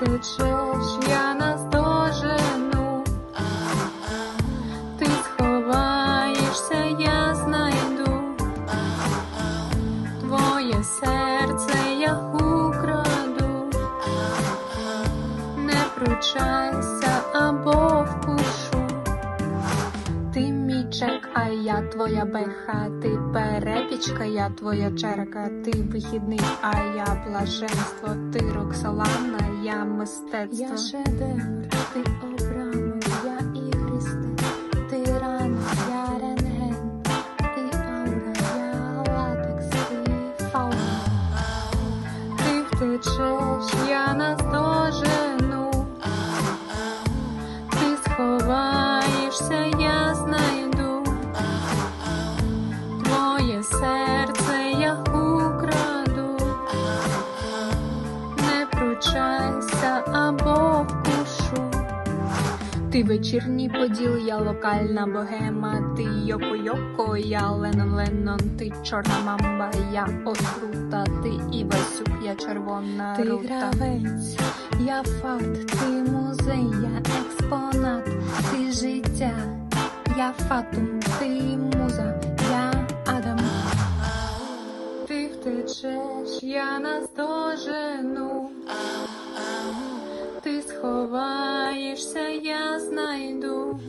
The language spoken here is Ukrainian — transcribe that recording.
втечеш, я наздожену. Ти сховаєшся, я знайду. Твоє серце я украду. Не пручайся або вкушу. Ти мій а я твоя беха, ти перепічка, я твоя черка, ти вихідний, а я блаженство, ти Роксолана, я мистецтво. Я шедевр, ти обрами, я і Христе, ти рана, я рентген, ти аура, я латекс, ти фауна. Ти втечеш, я наздожену. Не або вкушу. Ти вечірній поділ, я локальна богема, ти Йоко-Йоко, я Ленон Леннон, ти чорна мамба, я отрута, ти Івасюк, я червона Ти рута. гравець, я факт, ти музей, я експонат, ти життя, я фатум, ти муза, я Адам. Ти втечеш, я наздожену. Ти я знайду.